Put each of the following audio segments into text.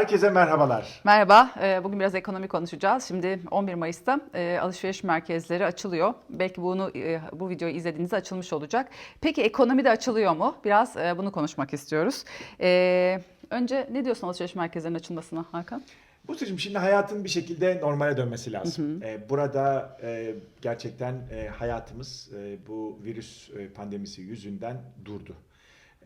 Herkese merhabalar. Merhaba, e, bugün biraz ekonomi konuşacağız. Şimdi 11 Mayıs'ta e, alışveriş merkezleri açılıyor. Belki bunu e, bu videoyu izlediğinizde açılmış olacak. Peki ekonomi de açılıyor mu? Biraz bunu konuşmak istiyoruz. Önce ne diyorsun alışveriş merkezlerinin açılmasına Hakan? Bu seçim şimdi hayatın bir şekilde normale dönmesi lazım. Ee, Burada e, gerçekten e, hayatımız e, bu virüs e, pandemisi yüzünden durdu.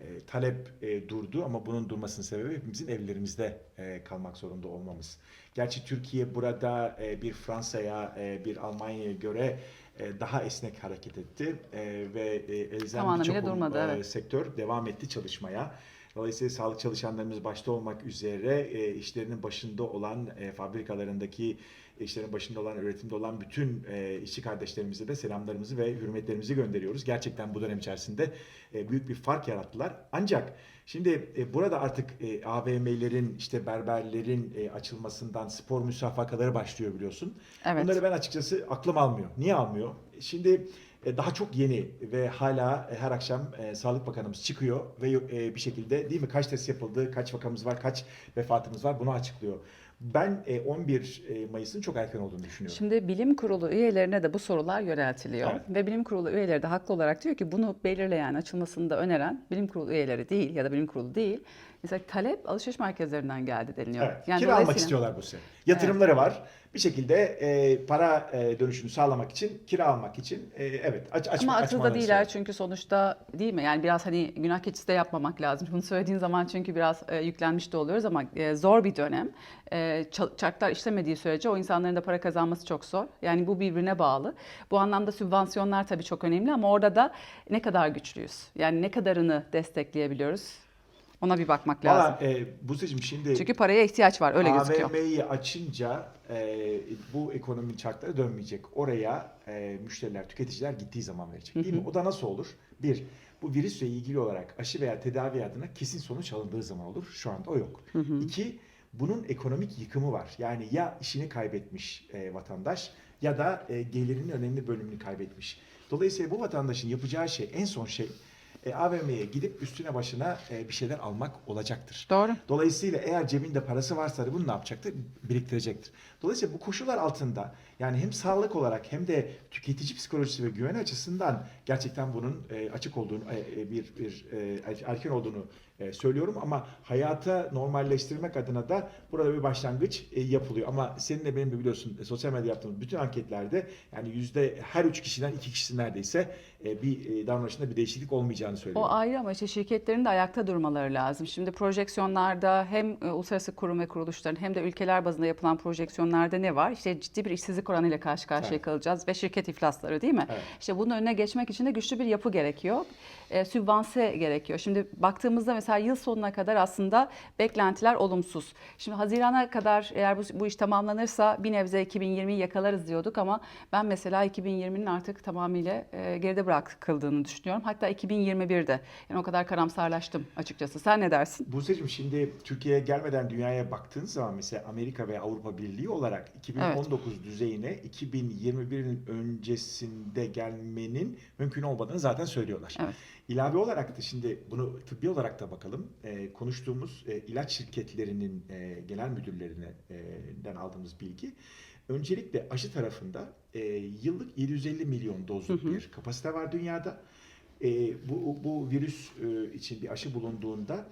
E, Talep e, durdu ama bunun durmasının sebebi hepimizin evlerimizde e, kalmak zorunda olmamız. Gerçi Türkiye burada e, bir Fransa'ya, e, bir Almanya'ya göre e, daha esnek hareket etti E, ve e, elzem birçok e, evet. sektör devam etti çalışmaya. Dolayısıyla sağlık çalışanlarımız başta olmak üzere e, işlerinin başında olan e, fabrikalarındaki işlerin başında olan, üretimde olan bütün e, işçi kardeşlerimize de selamlarımızı ve hürmetlerimizi gönderiyoruz. Gerçekten bu dönem içerisinde e, büyük bir fark yarattılar. Ancak şimdi e, burada artık e, AVM'lerin, işte berberlerin e, açılmasından spor müsabakaları başlıyor biliyorsun. Evet. Bunları ben açıkçası aklım almıyor. Niye almıyor? Şimdi daha çok yeni ve hala e, her akşam e, Sağlık Bakanımız çıkıyor ve e, bir şekilde değil mi kaç test yapıldı, kaç vakamız var, kaç vefatımız var bunu açıklıyor. Ben e, 11 e, Mayıs'ın çok erken olduğunu düşünüyorum. Şimdi bilim kurulu üyelerine de bu sorular yöneltiliyor. Evet. Ve bilim kurulu üyeleri de haklı olarak diyor ki bunu belirleyen, açılmasını da öneren bilim kurulu üyeleri değil ya da bilim kurulu değil. Mesela talep alışveriş merkezlerinden geldi deniliyor. Evet, kira almak istiyorlar bu sene. Yatırımları var. Bir şekilde e, para e, dönüşünü sağlamak için, kira almak için e, evet aç, aç, Ama akılda değiller istiyorlar. çünkü sonuçta değil mi? Yani biraz hani günah keçisi de yapmamak lazım. Bunu söylediğin zaman çünkü biraz e, yüklenmiş de oluyoruz ama e, zor bir dönem. E, ça- çarklar işlemediği sürece o insanların da para kazanması çok zor. Yani bu birbirine bağlı. Bu anlamda sübvansiyonlar tabii çok önemli ama orada da ne kadar güçlüyüz? Yani ne kadarını destekleyebiliyoruz? Ona bir bakmak lazım. Valla e, bu seçim şimdi Çünkü paraya ihtiyaç var öyle gözüküyor. AVM'yi açınca e, bu ekonominin çarkları dönmeyecek. Oraya e, müşteriler, tüketiciler gittiği zaman verecek. Değil mi? O da nasıl olur? Bir, bu virüsle ilgili olarak aşı veya tedavi adına kesin sonuç alındığı zaman olur. Şu anda o yok. İki, bunun ekonomik yıkımı var. Yani ya işini kaybetmiş e, vatandaş ya da e, gelirinin önemli bölümünü kaybetmiş. Dolayısıyla bu vatandaşın yapacağı şey, en son şey e, AVM'ye gidip üstüne başına e, bir şeyler almak olacaktır. Doğru. Dolayısıyla eğer cebinde parası varsa da bunu ne yapacaktır? Biriktirecektir. Dolayısıyla bu koşullar altında yani hem sağlık olarak hem de tüketici psikolojisi ve güven açısından gerçekten bunun e, açık olduğunu, e, e, bir, bir e, erken olduğunu e, söylüyorum ama hayata normalleştirmek adına da burada bir başlangıç e, yapılıyor. Ama seninle benim de biliyorsun e, sosyal medyada yaptığımız bütün anketlerde yani yüzde her üç kişiden iki kişisi neredeyse e, bir e, davranışında bir değişiklik olmayacağını söylüyor. O ayrı ama işte şirketlerin de ayakta durmaları lazım. Şimdi projeksiyonlarda hem e, uluslararası kurum ve kuruluşların hem de ülkeler bazında yapılan projeksiyonlarda ne var? İşte ciddi bir işsizlik oranıyla karşı karşıya Evet. kalacağız ve şirket iflasları değil mi? Evet. İşte bunun önüne geçmek için de güçlü bir yapı gerekiyor. E, sübvanse gerekiyor. Şimdi baktığımızda mesela yıl sonuna kadar aslında beklentiler olumsuz. Şimdi Haziran'a kadar eğer bu, bu iş tamamlanırsa bir nebze 2020'yi yakalarız diyorduk ama ben mesela 2020'nin artık tamamıyla e, geride bırakıldığını düşünüyorum. Hatta 2021'de. Yani o kadar karamsarlaştım açıkçası. Sen ne dersin? Buse'cim şimdi Türkiye'ye gelmeden dünyaya baktığın zaman mesela Amerika ve Avrupa Birliği olarak 2019 düzeyine 2021'in öncesinde gelmenin mümkün olmadığını zaten söylüyorlar. Evet. İlave olarak da şimdi bunu tıbbi olarak da bakalım. Ee, konuştuğumuz e, ilaç şirketlerinin e, genel müdürlerinden aldığımız bilgi öncelikle aşı tarafında e, yıllık 750 milyon dozluk bir kapasite var dünyada. E, bu, bu virüs e, için bir aşı bulunduğunda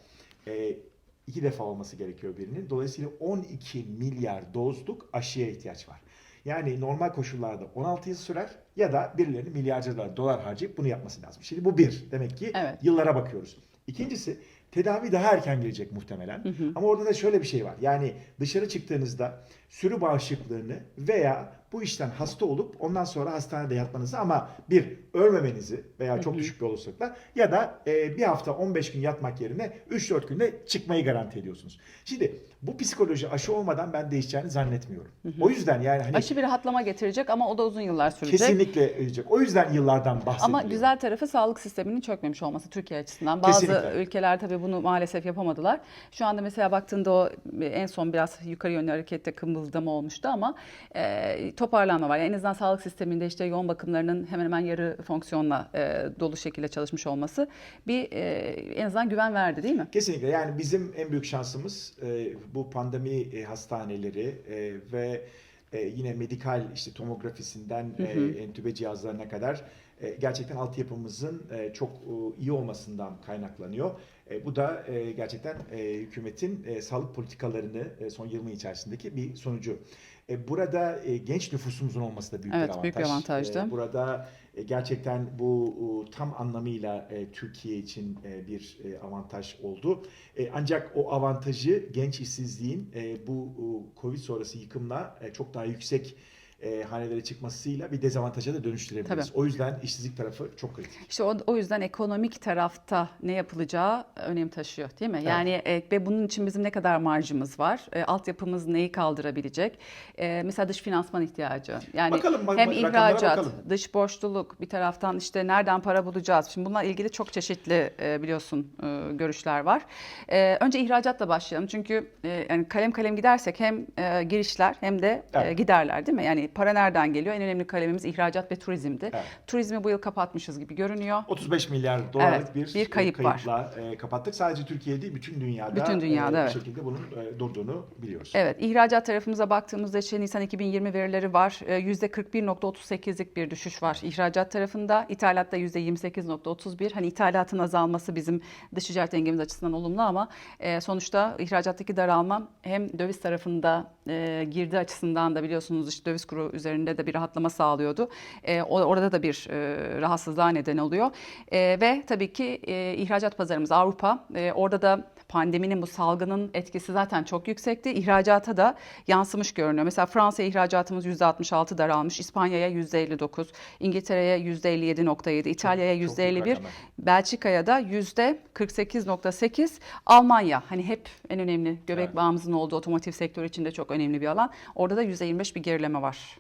e, iki defa olması gerekiyor birinin. Dolayısıyla 12 milyar dozluk aşıya ihtiyaç var. Yani normal koşullarda 16 yıl sürer ya da birilerinin milyarca dolar- harcayıp bunu yapması lazım. Şimdi bu bir. Demek ki Evet. yıllara bakıyoruz. İkincisi tedavi daha erken gelecek muhtemelen. Ama orada da şöyle bir şey var. Yani dışarı çıktığınızda sürü bağışıklığını veya bu işten hasta olup ondan sonra hastanede yatmanızı ama bir ölmemenizi veya çok düşük bir olasılıkla ya da e, bir hafta 15 gün yatmak yerine 3-4 günde çıkmayı garanti ediyorsunuz. Şimdi bu psikoloji aşı olmadan ben değişeceğini zannetmiyorum. O yüzden yani hani Aşı bir rahatlama getirecek ama o da uzun yıllar sürecek. kesinlikle edecek. O yüzden yıllardan bahsediliyor. Ama güzel tarafı sağlık sisteminin çökmemiş olması Türkiye açısından. Bazı Kesinlikle. ülkeler tabii bunu maalesef yapamadılar. Şu anda mesela baktığında o en son biraz yukarı yönlü harekette kımıldama olmuştu ama e, toparlanma var. Yani en azından sağlık sisteminde işte yoğun bakımlarının hemen hemen yarı fonksiyonla e, dolu şekilde çalışmış olması bir e, en azından güven verdi değil mi? Kesinlikle yani bizim en büyük şansımız e, bu pandemi e, hastaneleri e, ve e, yine medikal işte tomografisinden Hı hı. e, entübe cihazlarına kadar e, gerçekten altyapımızın e, çok e, iyi olmasından kaynaklanıyor. E, bu da e, gerçekten e, hükümetin e, sağlık politikalarını e, son 20 yıl içerisindeki bir sonucu. E, burada e, genç nüfusumuzun olması da büyük Evet, bir avantaj. büyük bir avantajdı. E, burada e, gerçekten bu e, tam anlamıyla e, Türkiye için e, bir e, avantaj oldu. E, Ancak o avantajı genç işsizliğin e, bu e, Covid sonrası yıkımla e, çok daha yüksek e, hanelere çıkmasıyla bir dezavantaja da dönüştürebiliriz. Tabii. O yüzden işsizlik tarafı çok kritik. İşte o, o yüzden ekonomik tarafta ne yapılacağı önem taşıyor değil mi? Yani e, ve bunun için bizim ne kadar marjımız var? E, altyapımız neyi kaldırabilecek? E, mesela dış finansman ihtiyacı. Yani Bakalım, bak- hem ihracat, bakalım. dış borçluluk bir taraftan işte nereden para bulacağız? Şimdi bununla ilgili çok çeşitli e, biliyorsun e, görüşler var. E, önce ihracatla başlayalım. Çünkü e, yani kalem kalem gidersek hem e, girişler hem de e, Evet. giderler değil mi? Yani para nereden geliyor? En önemli kalemimiz ihracat ve turizmdi. Evet. Turizmi bu yıl kapatmışız gibi görünüyor. 35 milyar dolarlık Evet, bir, bir kayıp var. kayıpla e, kapattık. Sadece Türkiye değil, bütün dünyada, Bütün dünyada, e, evet. bu şekilde bunun e, durduğunu biliyoruz. Evet, ihracat tarafımıza baktığımızda işte Nisan 2020 verileri var. Ee, %41.38'lik bir düşüş var ihracat tarafında. İthalatta %28.31. Hani ithalatın azalması bizim dış ticaret dengemiz açısından olumlu ama e, sonuçta ihracattaki daralma hem döviz tarafında e, girdi açısından da biliyorsunuz işte döviz kuru üzerinde de bir rahatlama sağlıyordu. E, orada da bir e, rahatsızlığa neden oluyor. E, ve tabii ki e, ihracat pazarımız Avrupa. E, orada da pandeminin bu salgının etkisi zaten çok yüksekti. İhracata da yansımış görünüyor. Mesela Fransa'ya ihracatımız %66 daralmış, İspanya'ya %59, İngiltere'ye %57.7, İtalya'ya Çok büyük %51, rakamlar. Belçika'ya da %48.8, Almanya hani hep en önemli göbek Evet. bağımızın olduğu otomotiv sektörü için de çok önemli bir alan. Orada da %25 bir gerileme var.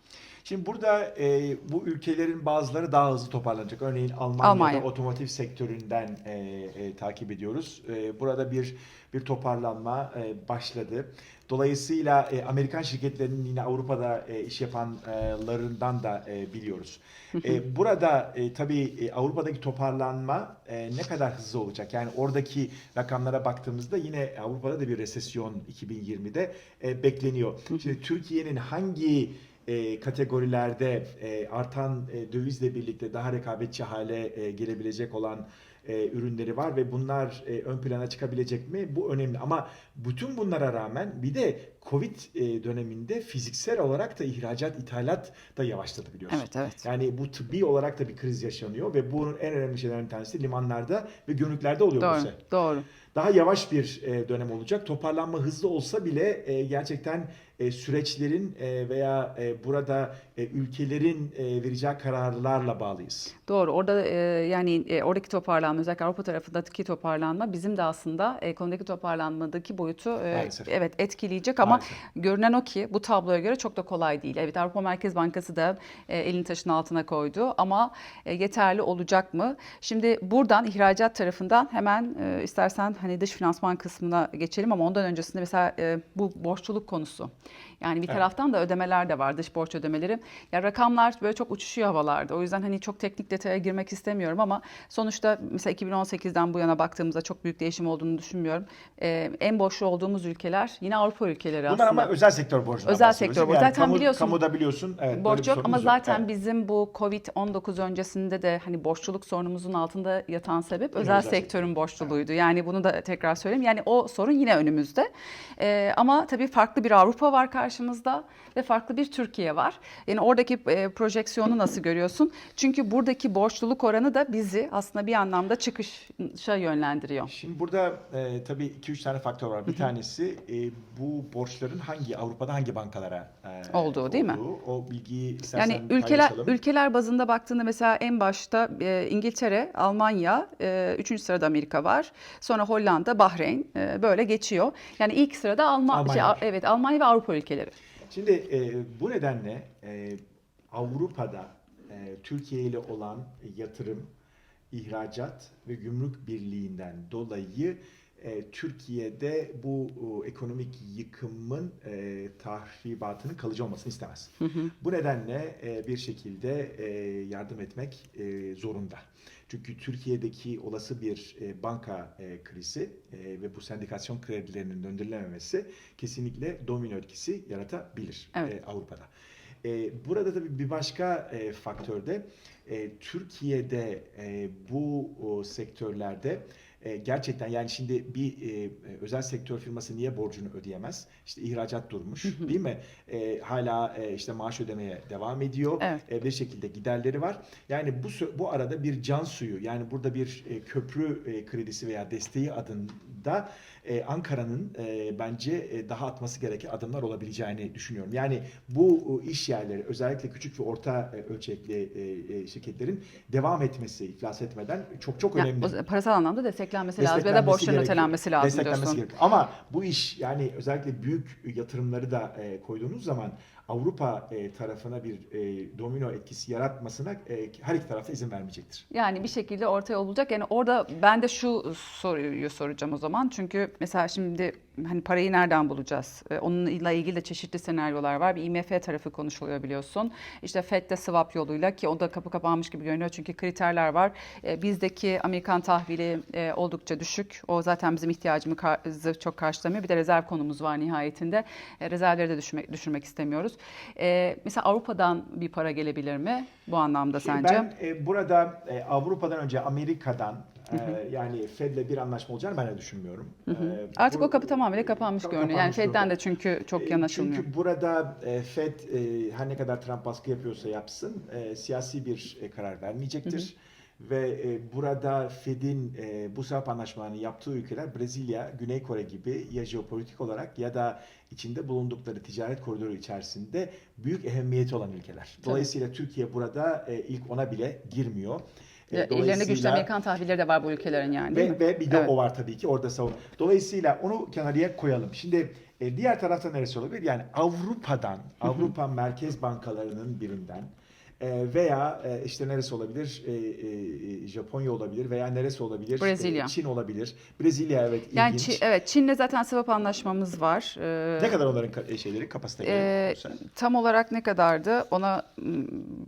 Şimdi burada e, bu ülkelerin bazıları daha hızlı toparlanacak. Örneğin Almanya'da Almanya. otomotiv sektöründen e, e, takip ediyoruz. E, burada bir bir toparlanma e, başladı. Dolayısıyla e, Amerikan şirketlerinin yine Avrupa'da e, iş yapanlarından da e, biliyoruz. E, burada e, tabii e, Avrupa'daki toparlanma e, ne kadar hızlı olacak? Yani oradaki rakamlara baktığımızda yine Avrupa'da da bir resesyon 2020'de e, bekleniyor. Şimdi Türkiye'nin hangi e, kategorilerde e, artan e, dövizle birlikte daha rekabetçi hale e, gelebilecek olan e, ürünleri var ve bunlar e, ön plana çıkabilecek mi? Bu önemli ama bütün bunlara rağmen bir de Covid e, döneminde fiziksel olarak da ihracat, ithalat da yavaşladı biliyorsun. Evet, evet. Yani bu tıbbi olarak da bir kriz yaşanıyor ve bunun en önemli şeylerden bir tanesi limanlarda ve gümrüklerde oluyor Doğru, Buse. doğru. Daha yavaş bir e, dönem olacak. Toparlanma hızlı olsa bile e, gerçekten süreçlerin veya burada ülkelerin vereceği kararlarla bağlıyız. Doğru. Orada yani oradaki toparlanma özellikle Avrupa tarafındaki toparlanma bizim de aslında ekonomideki toparlanmadaki boyutu Maalesef. evet etkileyecek ama Maalesef. görünen o ki bu tabloya göre çok da kolay değil. Evet Avrupa Merkez Bankası da e, elini taşın altına koydu ama e, yeterli olacak mı? Şimdi buradan ihracat tarafından hemen e, istersen hani dış finansman kısmına geçelim ama ondan öncesinde mesela e, bu borçluluk konusu. Yani bir Evet. taraftan da ödemeler de var, dış borç ödemeleri. Ya rakamlar böyle çok uçuşuyor havalarda. O yüzden hani çok teknik detaya girmek istemiyorum ama sonuçta mesela 2018'den bu yana baktığımızda çok büyük değişim olduğunu düşünmüyorum. Ee, en borçlu olduğumuz ülkeler yine Avrupa ülkeleri Bunlar aslında. ama özel sektör borcundan Özel sektör borcu. Yani Zaten kamu- biliyorsun, Kamuda biliyorsun. Evet, Borç yok ama yok. zaten Evet. bizim bu Covid-19 öncesinde de hani borçluluk sorunumuzun altında yatan sebep özel, özel sektörün borçluluğuydu. Yani bunu da tekrar söyleyeyim. Yani o sorun yine önümüzde. Ee, ama tabii farklı bir Avrupa var karşımızda ve farklı bir Türkiye var. Yani oradaki e, projeksiyonu nasıl görüyorsun? Çünkü buradaki borçluluk oranı da bizi aslında bir anlamda çıkışa yönlendiriyor. Şimdi burada e, tabii 2-3 tane faktör var. Bir tanesi e, bu borçların hangi Avrupa'da hangi bankalara e, Olduğu, değil mi? olduğu. O bilgiyi Yani ülkeler paylaşalım. ülkeler bazında baktığında mesela en başta e, İngiltere, Almanya, e, üçüncü sırada Amerika var. Sonra Hollanda, Bahreyn e, böyle geçiyor. Yani ilk sırada Alman, Almanya şey, var. evet Almanya ve Avrupa ülkeleri. Şimdi e, bu nedenle e, Avrupa'da e, Türkiye ile olan yatırım, ihracat ve gümrük birliğinden dolayı e, Türkiye'de bu o, ekonomik yıkımın e, tahribatının kalıcı olmasını istemez. Hı hı. Bu nedenle e, bir şekilde e, yardım etmek e, zorunda. Çünkü Türkiye'deki olası bir e, banka e, krizi e, ve bu sendikasyon kredilerinin döndürülememesi kesinlikle domino etkisi yaratabilir Evet. e, Avrupa'da. E, burada tabii bir başka e, faktör de e, Türkiye'de e, bu o, sektörlerde e, gerçekten yani şimdi bir e, özel sektör firması niye borcunu ödeyemez? İşte ihracat durmuş, değil mi? E, hala e, işte maaş ödemeye devam ediyor. Evet. E, bir şekilde giderleri var. Yani bu bu arada bir can suyu yani burada bir e, köprü e, kredisi veya desteği adında e, Ankara'nın e, bence e, daha atması gereken adımlar olabileceğini düşünüyorum. Yani bu e, iş yerleri özellikle küçük ve orta e, ölçekli e, e, şirketlerin devam etmesi iflas etmeden çok çok Yani önemli. parasal anlamda desteklenmesi lazım ya da borçların ötelenmesi lazım Desteklenmesi diyorsun. gerekiyor. Ama bu iş yani özellikle büyük yatırımları da e, koyduğunuz zaman Avrupa e, tarafına bir e, domino etkisi yaratmasına e, her iki tarafta izin vermeyecektir. Yani bir şekilde ortaya olacak. Yani orada ben de şu soruyu soracağım o zaman. Çünkü mesela şimdi hani parayı nereden bulacağız? Ee, Onunla ilgili de çeşitli senaryolar var. Bir IMF tarafı konuşuluyor biliyorsun. İşte FED de swap yoluyla ki o da kapı kapanmış gibi görünüyor. Çünkü kriterler var. Ee, Bizdeki Amerikan tahvili e, oldukça düşük. O zaten bizim ihtiyacımızı çok karşılamıyor. Bir de rezerv konumuz var nihayetinde. E, Rezervleri de düşürmek, düşürmek istemiyoruz. Ee, Mesela Avrupa'dan bir para gelebilir mi bu anlamda Şimdi sence? Ben e, burada e, Avrupa'dan önce Amerika'dan e, yani Fed'le bir anlaşma olacağını ben de düşünmüyorum. E, Artık bu- o kapı tamamıyla kapanmış Kapı görünüyor. Yani kapanmış Fed'den durumda. de çünkü çok E, yanaşılmıyor. Çünkü burada Fed her ne kadar Trump baskı yapıyorsa yapsın siyasi bir karar vermeyecektir. Ve e, burada Fed'in e, bu swap anlaşmalarını yaptığı ülkeler Brezilya, Güney Kore gibi ya jeopolitik olarak ya da içinde bulundukları ticaret koridoru içerisinde büyük ehemmiyeti olan ülkeler. Dolayısıyla Türkiye burada e, ilk ona bile girmiyor. E, Ya, İllerinde güçlü Amerikan tahvilleri de var bu ülkelerin yani ve, ve bir de Evet. o var tabii ki orada savun. Dolayısıyla onu kenarıya koyalım. Şimdi e, diğer tarafta neresi olabilir? Yani Avrupa'dan, Avrupa Merkez Bankalarının birinden veya e, işte neresi olabilir? E, e, Japonya olabilir veya neresi olabilir? Brezilya. E, Çin olabilir. Brezilya evet Yani ilginç. Çin, evet Çin'le zaten swap anlaşmamız var. Ee, Ne kadar onların şeyleri kapasiteleri? Ee, tam olarak ne kadardı ona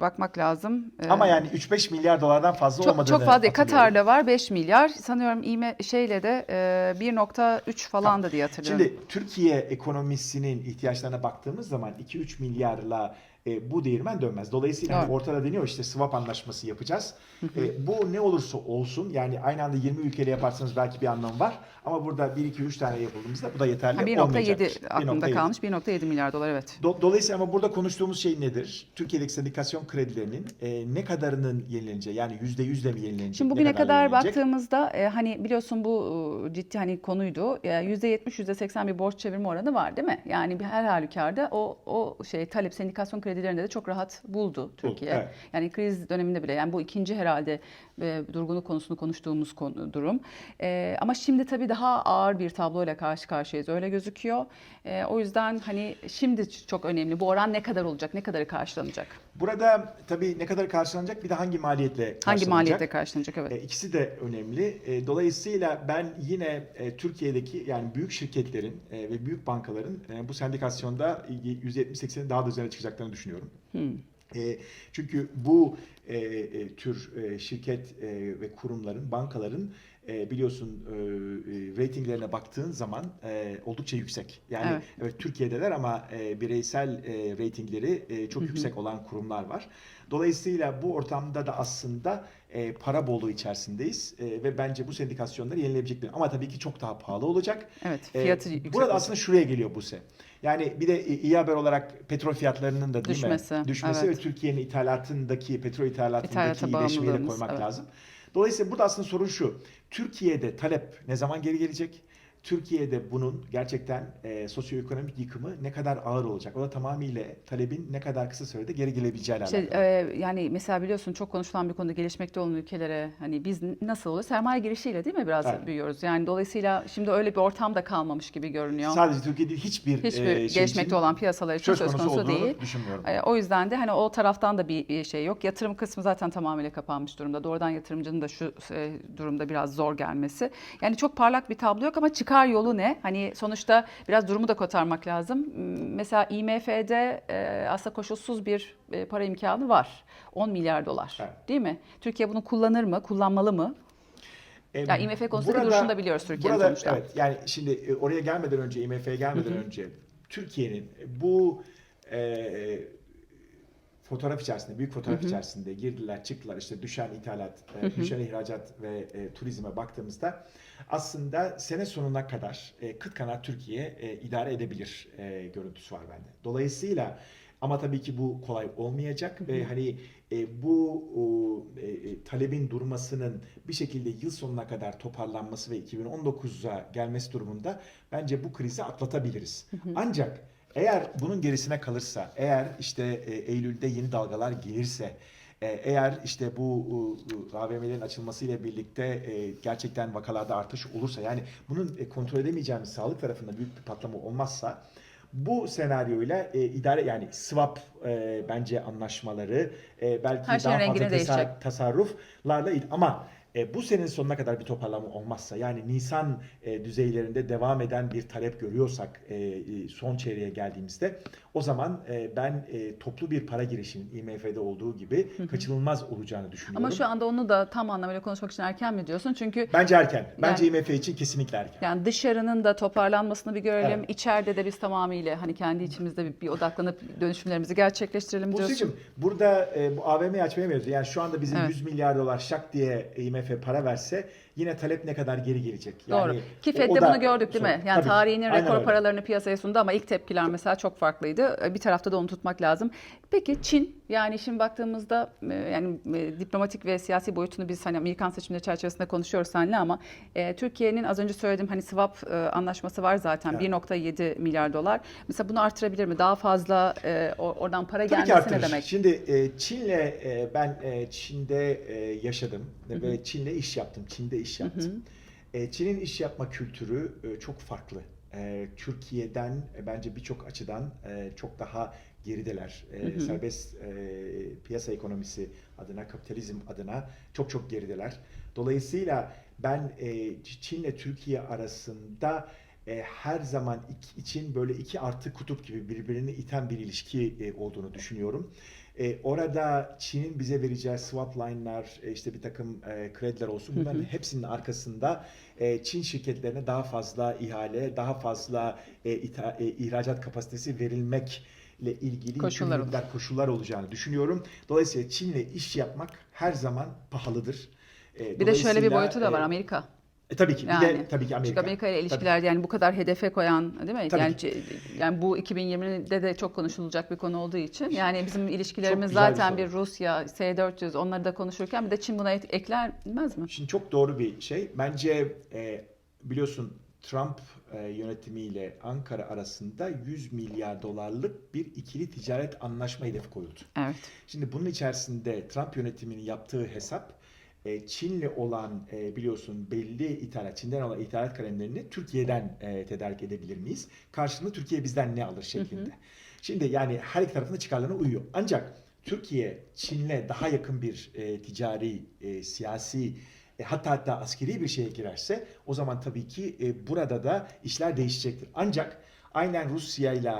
bakmak lazım. Ee, Ama yani 3-5 milyar dolardan fazla çok, olmadığını çok fazla. Katar'da var 5 milyar. Sanıyorum İME şeyle de e, 1.3 falan da diye hatırlıyorum. Şimdi Türkiye ekonomisinin ihtiyaçlarına baktığımız zaman 2-3 milyarla e, bu değirmen dönmez. Dolayısıyla hani Evet. ortada deniyor işte swap anlaşması yapacağız. E, bu ne olursa olsun yani aynı anda 20 ülkeyle yaparsanız belki bir anlamı var. Ama burada 1 2 3 tane yapıldığımızda bu da yeterli Ha, 1.7 olmayacaktır. aklımda 1.7. kalmış 1.7 milyar dolar evet. Do- Dolayısıyla ama burada konuştuğumuz şey nedir? Türkiye'deki sendikasyon kredilerinin e, ne kadarının yenileneceği yani %100 de mi yenilenecek? Şimdi ne bugüne kadar yenilenecek? baktığımızda e, hani biliyorsun bu e, ciddi hani konuydu. E, %70 %80 bir borç çevirme oranı var değil mi? Yani bir her halükarda o o şey talep sendikasyon kredilerinde de çok rahat buldu Türkiye. evet. Yani kriz döneminde bile yani bu ikinci herhalde e, durgunluk konusunu konuştuğumuz konu, durum. E, ama şimdi tabii daha ağır bir tabloyla karşı karşıyayız öyle gözüküyor. E, o yüzden hani şimdi çok önemli bu oran ne kadar olacak, ne kadarı karşılanacak? Burada tabii ne kadar karşılanacak bir de hangi maliyetle Hangi karşılanacak? maliyetle karşılanacak evet. E, İkisi de önemli. E, Dolayısıyla ben yine e, Türkiye'deki yani büyük şirketlerin e, ve büyük bankaların e, bu sendikasyonda %70-80'in daha da üzerine çıkacaklarını düşünüyorum. Hmm. E, Çünkü bu e, e, tür e, şirket e, ve kurumların, bankaların e, biliyorsun e, e, ratinglerine baktığın zaman e, oldukça yüksek. Yani Evet. evet, Türkiye'deler ama e, bireysel e, ratingleri e, çok yüksek olan kurumlar var. Dolayısıyla bu ortamda da aslında e, para bolluğu içerisindeyiz e, ve bence bu sendikasyonları yenilebilecekler. Ama tabii ki çok daha pahalı olacak. Evet, E, fiyatı yüksek Burada olacak. aslında şuraya geliyor Buse. Yani bir de iyi haber olarak petrol fiyatlarının da değil Düşmesi, mi? Düşmesi evet. ve Türkiye'nin ithalatındaki, petrol ithalatındaki İthalata iyileşmeyi de koymak evet. lazım. Dolayısıyla burada aslında sorun şu. Türkiye'de talep ne zaman geri gelecek? Türkiye'de bunun gerçekten e, sosyoekonomik yıkımı ne kadar ağır olacak? O da tamamıyla talebin ne kadar kısa sürede geri gelebileceğiyle İşte, alakalı. e, yani mesela biliyorsun çok konuşulan bir konuda gelişmekte olan ülkelere hani biz nasıl oluyor? Sermaye girişiyle değil mi biraz Evet. büyüyoruz? Yani dolayısıyla şimdi öyle bir ortam da kalmamış gibi görünüyor. Sadece Türkiye değil hiçbir, Hiçbir e, şey gelişmekte olan piyasalar için söz konusu, olduğunu değil. düşünmüyorum. E, O yüzden de hani o taraftan da bir bir şey yok. Yatırım kısmı zaten tamamıyla kapanmış durumda. Doğrudan yatırımcının da şu e, durumda biraz zor gelmesi. Yani çok parlak bir tablo yok ama çıkar yolu ne? Hani sonuçta biraz durumu da kotarmak lazım. M- Mesela IMF'de e, aslında koşulsuz bir e, para imkanı var. 10 milyar dolar. Evet. Değil mi? Türkiye bunu kullanır mı? Kullanmalı mı? Yani IMF konusundaki burada- duruşunu da biliyoruz Türkiye'nin burada, sonuçta. Evet yani şimdi e, oraya gelmeden önce IMF'ye gelmeden önce Türkiye'nin bu e, fotoğraf içerisinde, büyük fotoğraf içerisinde girdiler, çıktılar. İşte düşen ithalat, e, düşen ihracat ve e, turizme baktığımızda aslında sene sonuna kadar e, kıt kanaat Türkiye e, idare edebilir e, görüntüsü var bende. Dolayısıyla ama tabii ki bu kolay olmayacak ve hani e, bu o, e, e, talebin durmasının bir şekilde yıl sonuna kadar toparlanması ve 2019'a gelmesi durumunda bence bu krizi atlatabiliriz. Ancak eğer bunun gerisine kalırsa, eğer işte e, Eylül'de yeni dalgalar gelirse, e, eğer işte bu AVM'lerin açılmasıyla birlikte e, gerçekten vakalarda artış olursa, yani bunun kontrol edemeyeceğimiz sağlık tarafında büyük bir patlama olmazsa, bu senaryoyla e, idare yani swap e, bence anlaşmaları e, belki Her daha fazla değişecek. tasarruflarla ama e, bu senenin sonuna kadar bir toparlama olmazsa yani Nisan e, düzeylerinde devam eden bir talep görüyorsak e, e, son çeyreğe geldiğimizde o zaman e, ben e, toplu bir para girişinin IMF'de olduğu gibi kaçınılmaz olacağını düşünüyorum. Ama şu anda onu da tam anlamıyla konuşmak için erken mi diyorsun? Çünkü Bence erken. Bence IMF için kesinlikle erken. Yani dışarının da toparlanmasını bir görelim. Evet. İçeride de biz tamamıyla hani kendi içimizde bir, bir odaklanıp dönüşümlerimizi gerçekleştirelim diyorsun. Buse'cim burada e, bu AVM'yi açmaya mevzu. Yani şu anda bize Evet. 100 milyar dolar şak diye IMF para verse yine talep ne kadar geri gelecek? Yani Doğru. Ki Fed'de bunu gördük değil mi? Yani Tabii tarihinin rekor öyle. paralarını piyasaya sundu ama ilk tepkiler mesela çok farklıydı. Bir tarafta da onu tutmak lazım. Peki Çin yani şimdi baktığımızda e, yani e, diplomatik ve siyasi boyutunu biz hani Amerikan seçimleri çerçevesinde konuşuyoruz seninle ama e, Türkiye'nin az önce söylediğim hani swap e, anlaşması var zaten Evet. 1.7 milyar dolar. Mesela bunu artırabilir mi? Daha fazla e, oradan para Tabii gelmesi ne demek? Şimdi e, Çin'le e, ben e, Çin'de e, yaşadım ve Çin'le iş yaptım. Çin'de iş yaptım. E, Çin'in iş yapma kültürü e, çok farklı. E, Türkiye'den bence birçok açıdan çok daha gerideler. E, Serbest e, piyasa ekonomisi adına, kapitalizm adına çok çok gerideler. Dolayısıyla ben Çin'le Türkiye arasında her zaman için böyle iki artı kutup gibi birbirini iten bir ilişki olduğunu düşünüyorum. E, orada Çin'in bize vereceği swap line'lar, e, işte bir takım e, krediler olsun bunların hepsinin arkasında e, Çin şirketlerine daha fazla ihale, daha fazla e, itha- e, ihracat kapasitesi verilmekle ilgili Koşullar yükümlülükler, koşullar olacağını düşünüyorum. Dolayısıyla Çin'le iş yapmak her zaman pahalıdır. E, Bir de şöyle bir boyutu da var e, Amerika. E, tabii ki. Bir Yani, de tabii ki Amerika. Çünkü Amerika ile ilişkiler yani bu kadar hedefe koyan değil mi? Tabii yani ce- yani bu 2020'de de çok konuşulacak bir konu olduğu için yani bizim ilişkilerimiz bir zaten soru. bir Rusya, S400 onları da konuşurken bir de Çin buna eklenmez mi? Şimdi çok doğru bir şey. Bence e, biliyorsun Trump e, yönetimiyle Ankara arasında 100 milyar dolarlık bir ikili ticaret anlaşma hedefi koyuldu. Evet. Şimdi bunun içerisinde Trump yönetiminin yaptığı hesap e, Çin'le olan e, biliyorsun belli ithalat, Çin'den olan ithalat kalemlerini Türkiye'den e, tedarik edebilir miyiz? Karşılığında Türkiye bizden ne alır şeklinde. Şimdi yani her iki tarafın da çıkarlarına uyuyor. Ancak Türkiye Çin'le daha yakın bir e, ticari, e, siyasi e, hatta hatta askeri bir şeye girerse o zaman tabii ki e, burada da işler değişecektir. Ancak aynen Rusya ile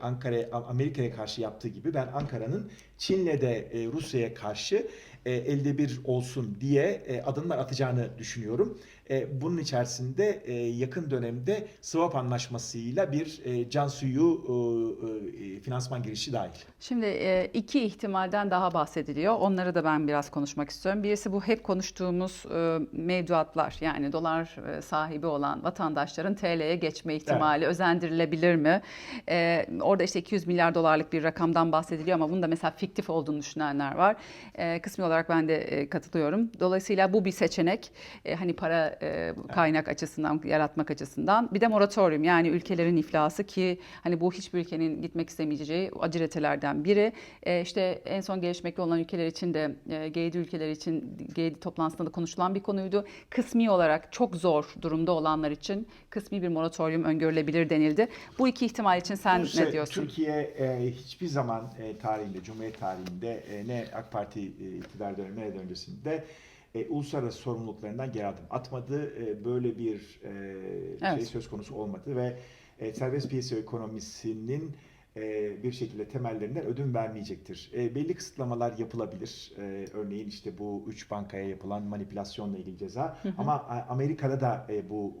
Ankara Amerika'ya karşı yaptığı gibi ben Ankara'nın Çin'le de e, Rusya'ya karşı e, elde bir olsun diye e, adımlar atacağını düşünüyorum. E, bunun içerisinde e, yakın dönemde swap anlaşmasıyla bir e, can suyu e, e, finansman girişi dahil. Şimdi e, iki ihtimalden daha bahsediliyor. Onları da ben biraz konuşmak istiyorum. Birisi bu hep konuştuğumuz e, mevduatlar yani dolar e, sahibi olan vatandaşların TL'ye geçme ihtimali özendirilebilir mi? E, orada işte 200 milyar dolarlık bir rakamdan bahsediliyor ama bunun da mesela fiktif olduğunu düşünenler var. E, kısmi olarak ben de e, katılıyorum. Dolayısıyla bu bir seçenek. E, hani para e, kaynak açısından, yaratmak açısından. Bir de moratorium yani ülkelerin iflası ki hani bu hiçbir ülkenin gitmek istemeyeceği acilitelerden biri. E, işte en son gelişmekte olan ülkeler için de e, G7 ülkeler için G7 toplantısında da konuşulan bir konuydu. Kısmi olarak çok zor durumda olanlar için kısmi bir moratorium öngörülebilir denildi. Bu iki ihtimal için sen Rusya, ne diyorsun? Türkiye e, hiçbir zaman e, tarihinde, Cumhuriyet tarihinde e, ne AK Parti e, iktidar dönemi ne de öncesinde e, uluslararası sorumluluklarından geri adım atmadı. E, böyle bir e, şey Evet. söz konusu olmadı ve e, serbest piyasa ekonomisinin e, bir şekilde temellerinden ödün vermeyecektir. E, belli kısıtlamalar yapılabilir. E, örneğin işte bu üç bankaya yapılan manipülasyonla ilgili ceza. Ama a- Amerika'da da e, bu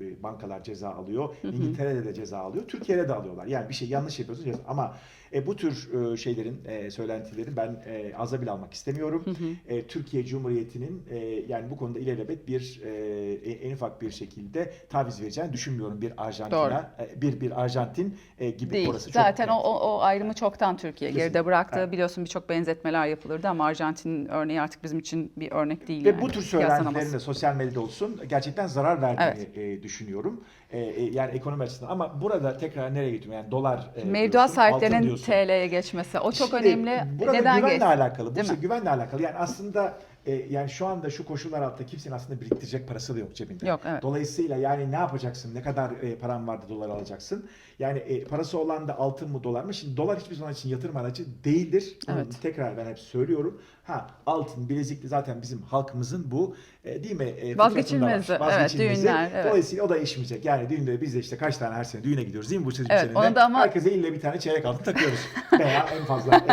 e, bankalar ceza alıyor. İngiltere'de de ceza alıyor. Türkiye'de de alıyorlar. Yani bir şey yanlış yapıyorsun ceza. Ama e, bu tür e, şeylerin, e, söylentileri ben e, aza bile almak istemiyorum. E, Türkiye Cumhuriyeti'nin e, yani bu konuda ilelebet bir e, en ufak bir şekilde taviz vereceğini düşünmüyorum bir Arjantin'a, e, bir bir Arjantin e, gibi Değil. orası çok Zaten net. o, o, o ayrımı çoktan Türkiye Kesinlikle. geride bıraktı. Evet. Biliyorsun birçok benzetmeler yapılırdı ama Arjantin örneği artık bizim için bir örnek değil. Ve yani. bu tür söylentilerin de sosyal medyada olsun gerçekten zarar verdiğini e, düşünüyorum. E, e, yani ekonomi açısından. Ama burada tekrar nereye gidiyorum? Yani dolar e, Mevduat sahiplerinin. TL'ye geçmesi o çok Şimdi önemli. Burada Neden güvenle geçti? alakalı. Bu Değil mi? güvenle alakalı. Yani aslında e, yani şu anda şu koşullar altında kimsenin aslında biriktirecek parası da yok cebinde. Yok, evet. Dolayısıyla yani ne yapacaksın? Ne kadar e, paran vardı dolar alacaksın? Yani e, parası olan da altın mı dolar mı? Şimdi dolar hiçbir zaman için yatırım aracı değildir. Evet. tekrar ben hep söylüyorum. Ha altın, bilezikli zaten bizim halkımızın bu e, değil mi? E, Vazgeçilmezi. var. Evet, Vazgeçilmezi. düğünler, evet. Dolayısıyla o da eşmeyecek. Yani düğünde biz de işte kaç tane her sene düğüne gidiyoruz değil mi bu çocuk Evet, seninle? onu da ama- Herkese ille bir tane çeyrek altın takıyoruz. Veya en fazla e,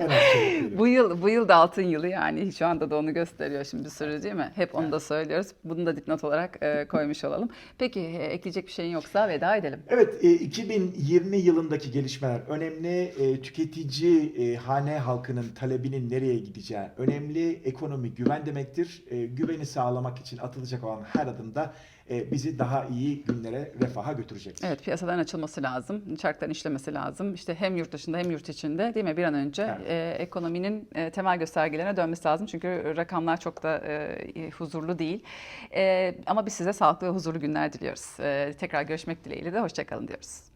en az şey. Bu yıl bu yıl da altın yılı yani şu anda da onu gösteriyor şimdi bir sürü değil mi? Hep onu da söylüyoruz. Bunu da dipnot olarak e, koymuş olalım. Peki e, ekleyecek bir şeyin yoksa veda edelim. Evet, e, 2020 yılındaki gelişmeler önemli. E, Tüketici e, hane halkının talebinin nereye gideceği önemli. Ekonomi güven demektir. E, Güveni sağlamak için atılacak olan her adımda e, bizi daha iyi günlere, refaha götürecektir. Evet piyasaların açılması lazım. Çarkların işlemesi lazım. İşte hem yurt dışında hem yurt içinde değil mi? Bir an önce Evet. e, ekonominin e, temel göstergelerine dönmesi lazım. Çünkü rakamlar çok da e, huzurlu değil. E, ama biz size sağlıklı ve huzurlu günler diliyoruz. E, tekrar görüşmek dileğiyle de hoşçakalın diyoruz.